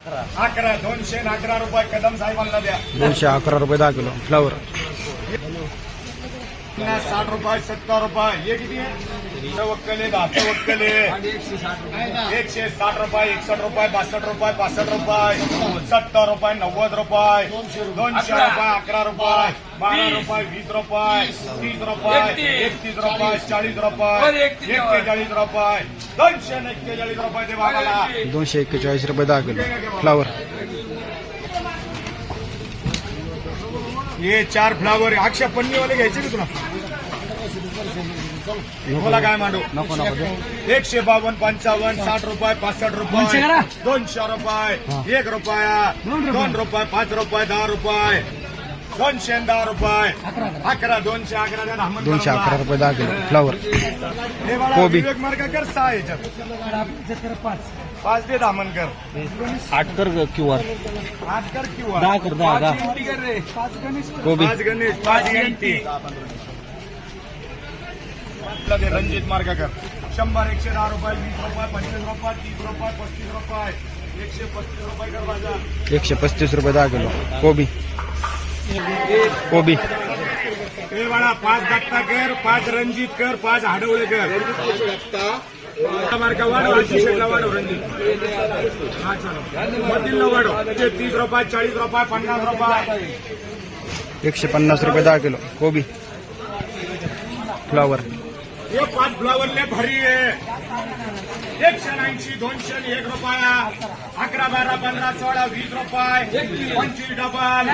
अकरा दोनशे अकरा रुपये कदम साहेबांना द्या. दोनशे अकरा रुपये दहा किलो फ्लावर पन्नास साठ रुपये सत्तर रुपये. हे किती आहे? वक्कले दहाचे वक्कले. एकशे साठ रुपये एकसष्ट रुपये बासष्ट रुपये पासष्ट रुपये. सत्तर रुपये नव्वद रुपये. दोनशे रुपये अकरा रुपये. बारा रुपये वीस रुपये. तीस रुपये एकतीस. रुपये चाळीस. रुपये. एक्केचाळीस रुपये. दोनशे एक्केचाळीस रुपये बाबाला. दोनशे एक्केचाळीस रुपये दहा किलो फ्लावर हे चार फ्लावर अक्षय पन्नीवाले घ्यायचे का तुला? मला काय मांडू? नको नको एकशे बावन्न पंचावन्न साठ रुपये पासष्ट रुपये दोनशे रुपये एक रुपया दोन रुपये. पाच रुपये दहा रुपये दोनशे दहा रुपये. अकरा दोनशे अकरा दोनशे अकरा रुपये दहा किलो. फ्लावर हे मला. विवेक मार्ग कर सहा याच्यात. पाच. दे दामनकर आठ कर क्यू आर. आठ कर किंवा दहा कर दहा दहा. कोबी. पाच गणेश पाच एनटी रणजित मार्गाकर. शंभर एकशे दहा रुपये वीस रुपये पंचवीस रुपये तीस रुपये पस्तीस रुपये. एकशे पस्तीस रुपये कर माझा. एकशे पस्तीस रुपये दहा किलो. कोबी. कोबी. बाळा पाच दत्ता कर पाच रणजित कर पाच हाडवळे कर. मार्का वाढव रणजित हा चालू. मधील वाढव ते तीस रुपये चाळीस रुपये पन्नास रुपये. एकशे पन्नास रुपये दहा किलो. कोबी. फ्लावर. हे पाच फ्लावरले भारी आहे. एकशे ऐंशी दोनशे एक रुपया. अकरा बारा पंधरा सोळा वीस रुपये. पंचवीस डबल.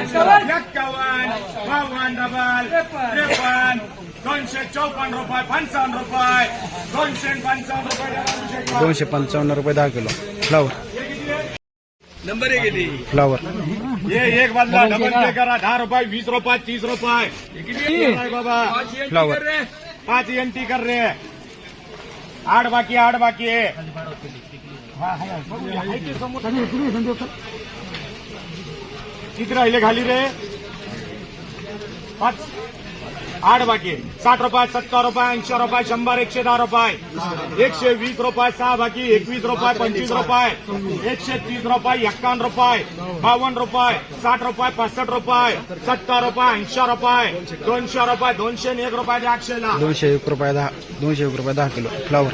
एक्कावन्न बावन्न डबल. त्रेपन्न. दोनशे चौपन्न रुपये पंचावन्न रुपये. दोनशे पंचावन्न रुपये दोनशे पंचावन्न रुपये दहा किलो. फ्लावर फ्लावर हे एक बाजूला डबल पे करा. दहा रुपये वीस रुपये तीस रुपये. हे बाबा. फ्लावर पाच एनटी कर रे. आठ बाकी आठ बाकी आहे. किती राहिले खाली रे? पाच. आठ बाकी. साठ रुपये सत्तर रुपये ऐंशी रुपये शंभर एकशे दहा रुपये. एकशे वीस रुपये सहा बाकी एकवीस रुपये पंचवीस रुपये. एकशे तीस रुपये एक्कावन्न रुपये बावन्न रुपये साठ रुपये पासष्ट रुपये सत्तर रुपये ऐंशी रुपये दोनशे रुपये दोनशे आणि एक रुपये द्या अक्षयला. दोनशे एक रुपये दहा दोनशे एक रुपये दहा किलो. फ्लावर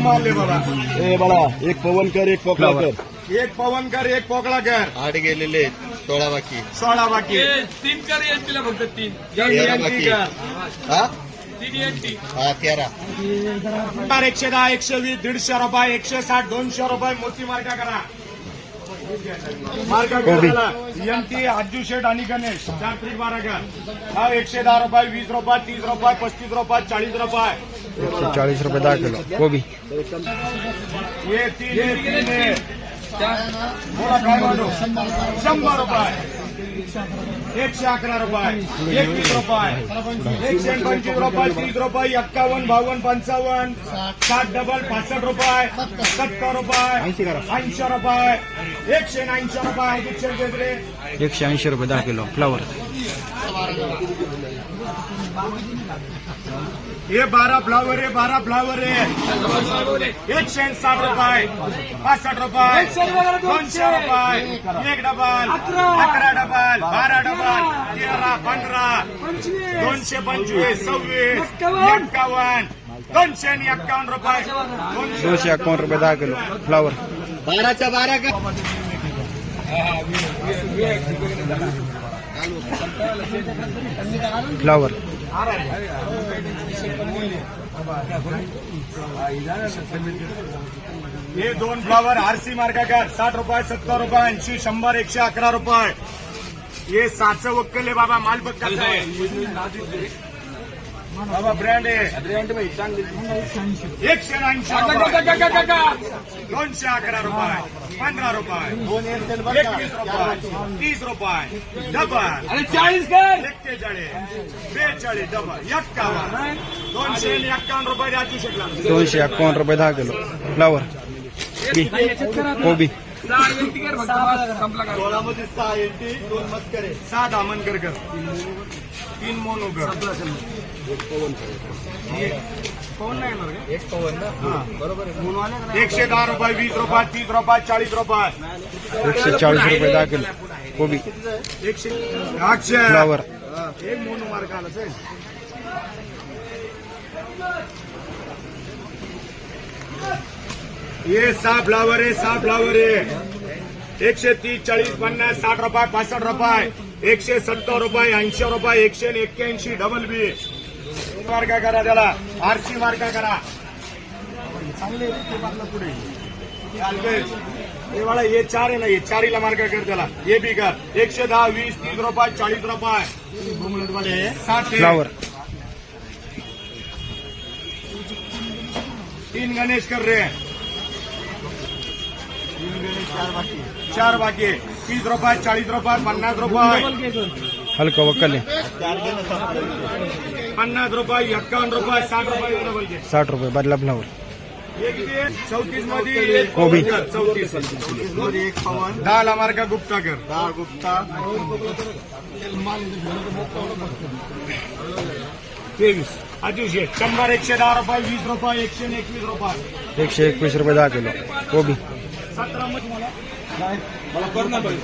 मारले बाबा. ए बाळा एक पवन कर एक पोकळा. कर. एक पवन कर एक पोकळा कर. आठ गेलेले सोळा बाकी. सोळा बाकी. तीन कर येईल तिला फक्त तीन. तेरा एनटी बाकी. हा? तीन हा तेरा. एकशे दहा एकशे वीस दीडशे रुपये एकशे साठ दोनशे रुपये मोठी मार्का करा. मार्का कोबी. करा एमटी अज्जू शेठ आणि गणेश चार त्रिक बारा कर हा एकशे दहा रुपये वीस रुपये तीस रुपये पस्तीस रुपये चाळीस रुपये. एकशे चाळीस रुपये दहा किलो. कोबी. हे तीन हे तीन हे. शंभर रुपये. एकशे अकरा रुपये. एकवीस रुपये. एकशे पंचवीस रुपये तीस रुपये एक्कावन्न बावन्न पंचावन्न. सात डबल पासष्ट रुपये. सत्तर रुपये. ऐंशी रुपये. एकशे ऐंशी रुपये एकशे देत एकशे ऐंशी रुपये दहा किलो. फ्लावर हे बारा फ्लावर आहे बारा फ्लावर आहे एकशे साठ रुपये पासष्ट रुपये दोनशे रुपये एक डबल अकरा। डबल बारा डबल तेरा पंधरा दोनशे पंचवीस सव्वीस एक्कावन्न दोनशे आणि एक्कावन्न रुपये दोनशे अकावन्न रुपये दहा किलो फ्लावर. बाराच्या बारा कर फ्लावर. हे दोन फ्लावर आरसी मार्गाकार साठ रुपये सत्तर रुपये ऐंशी शंभर एकशे अकरा रुपये. हे सातचं वक्कल आहे बाबा माल बघ आहे. बाबा ब्रँड आहे. एकशे ऐंशी रुपये. दोनशे अकरा रुपये पंधरा रुपये एकवीस रुपये तीस रुपये डबल. अरे चाळीस एक्केचाळीस बेचाळीस डबल एक्कावन्न दोनशे आणि एक्कावन्न रुपये द्यायची शकला दोनशे अकावन्न रुपये दहा किलो. फ्लावर कोबी. सहा एटी कर फक्त बस, संपला का सोळामध्ये सहा एटी दोन मस्करे. सहा दामनकर कर तीन मोनोकर एक पवन ना? बरोबर आहे. एकशे दहा रुपये वीस रुपये तीस रुपये चाळीस रुपये. एकशे चाळीस रुपये दहा किलो कोबी. एकशे फ्लावर. एक मोनो मार्क आलाच आहे. ये सहा फ्लावर आहे सहा फ्लावर आहे. एकशे तीस चाळीस पन्नास साठ रुपये पासष्ट रुपये. एकशे सत्तर रुपये ऐंशी रुपये एकशे एक्क्याऐंशी डबल बी मार्का करा त्याला. आरसी मार्का करा. चांगले पुढे. चालतंय. हे चार आहे ना हे चारीला मार्का कर त्याला. हे बी कर. एकशे दहा वीस तीस रुपये चाळीस रुपये. साठ तीन गणेश कर रे. चार बाकी. तीस रुपये चाळीस रुपये पन्नास रुपये. हलका वकल पन्नास रुपये एक्कावन्न रुपये साठ रुपये. साठ रुपये आहे? चौतीस मध्ये एक कोबी. चौतीस मध्ये एक पवन. दहा ला मार्का गुप्ता कर दहा गुप्ता तेवीस. अतिशय. शंभर एकशे दहा रुपये वीस रुपये एकशे एकवीस रुपये. एकशे एकवीस रुपये दहा किलो. कोबी. मला मला कर ना बाई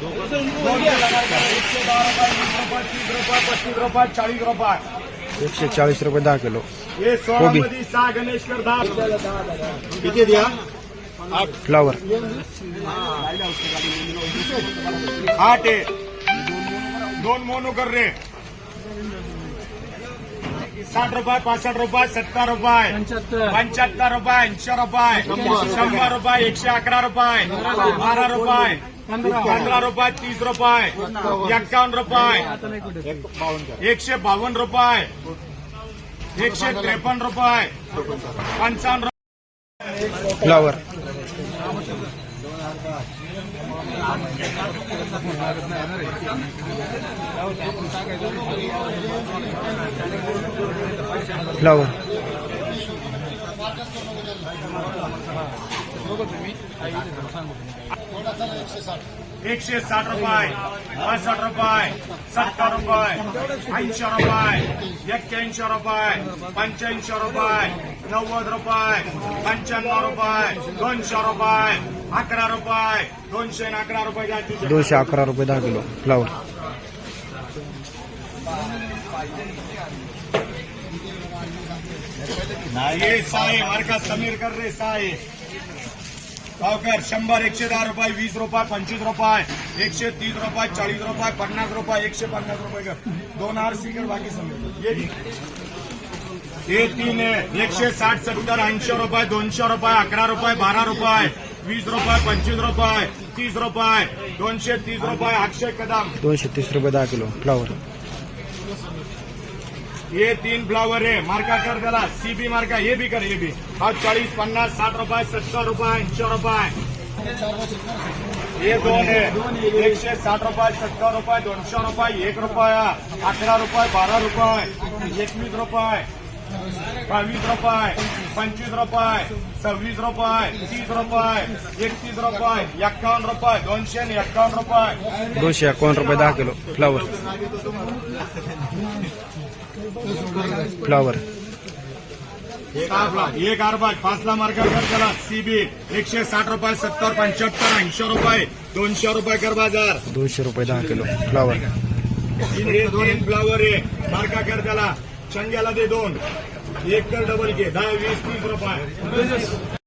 दोनशे लगा का? एकशे दहा रुपये वीस रुपये तीस रुपये पस्तीस रुपये चाळीस रुपये एकशे चाळीस रुपये दहा किलो हे सोळा कोबी. मध्ये सहा गणेश कर दहा किती द्या फ्लावर। आठ आहे दोन मोनो कर रे। साठ रुपये पासष्ट रुपये सत्तर रुपये. पंच्याहत्तर. रुपये ऐंशी रुपये. शंभर रुपये एकशे अकरा रुपये. बारा रुपये. पंधरा. रुपये तीस रुपये. एक्कावन्न रुपये. एकशे बावन्न रुपये. एकशे त्रेपन्न रुपये. पंचावन्न रुपये. फ्लावर फ्लावर एकशे साठ रुपये पासष्ट रुपये, सत्तर रुपये, ऐंशी रुपये एक्क्याऐंशी रुपये पंच्याऐंशी रुपये, नव्वद रुपये पंच्याण्णव रुपये, दोनशे रुपये अकरा रुपये दोनशे अकरा रुपये दोनशे अकरा रुपये दहा किलो. फ्लावर ये साहे मार्का समीर कर रे साहे पावकर शंभर एकशे दहा रुपये वीस रुपये पंचवीस रुपये एकशे तीस रुपये चाळीस रुपये पन्नास रुपये एकशे पन्नास रुपये कर. दोन आर सी कर बाकी समीर. हे तीन आहे. एकशे साठ सत्तर ऐंशी रुपये दोनशे रुपये अकरा रुपये बारा रुपये. वीस रुपये पंचवीस रुपये तीस रुपये दोनशे तीस रुपये अक्षय कदम. दोनशे तीस रुपये दहा किलो फ्लावर ये तीन फ्लावर है मार्का कर त्याला. सीबी मार्का. ये भी कर हे बी. हा चाळीस पन्नास साठ रुपये सत्तर रुपये ऐंशी रुपये. हे दोन आहे. एकशे साठ रुपये सत्तर रुपये दोनशे रुपये एक रुपया अकरा रुपये बारा रुपये एकवीस रुपये. बावीस रुपये पंचवीस रुपये सव्वीस रुपये तीस रुपये एकतीस रुपये एक्कावन्न रुपये दोनशे आणि एक्कावन्न रुपये. दोनशे एकावन्न रुपये दहा किलो. फ्लावर फ्लावर एक अर्बा पाचला मार्का कर त्याला सीबी एकशे साठ रुपये सत्तर पंच्याहत्तर ऐंशी रुपये दोनशे रुपये कर बाजार. दोनशे रुपये दहा किलो. फ्लावर दोन फ्लावर आहे मार्का कर त्याला. चंग्याला दे दोन. एक कर डबल घे दहा वीस तीस रुपये.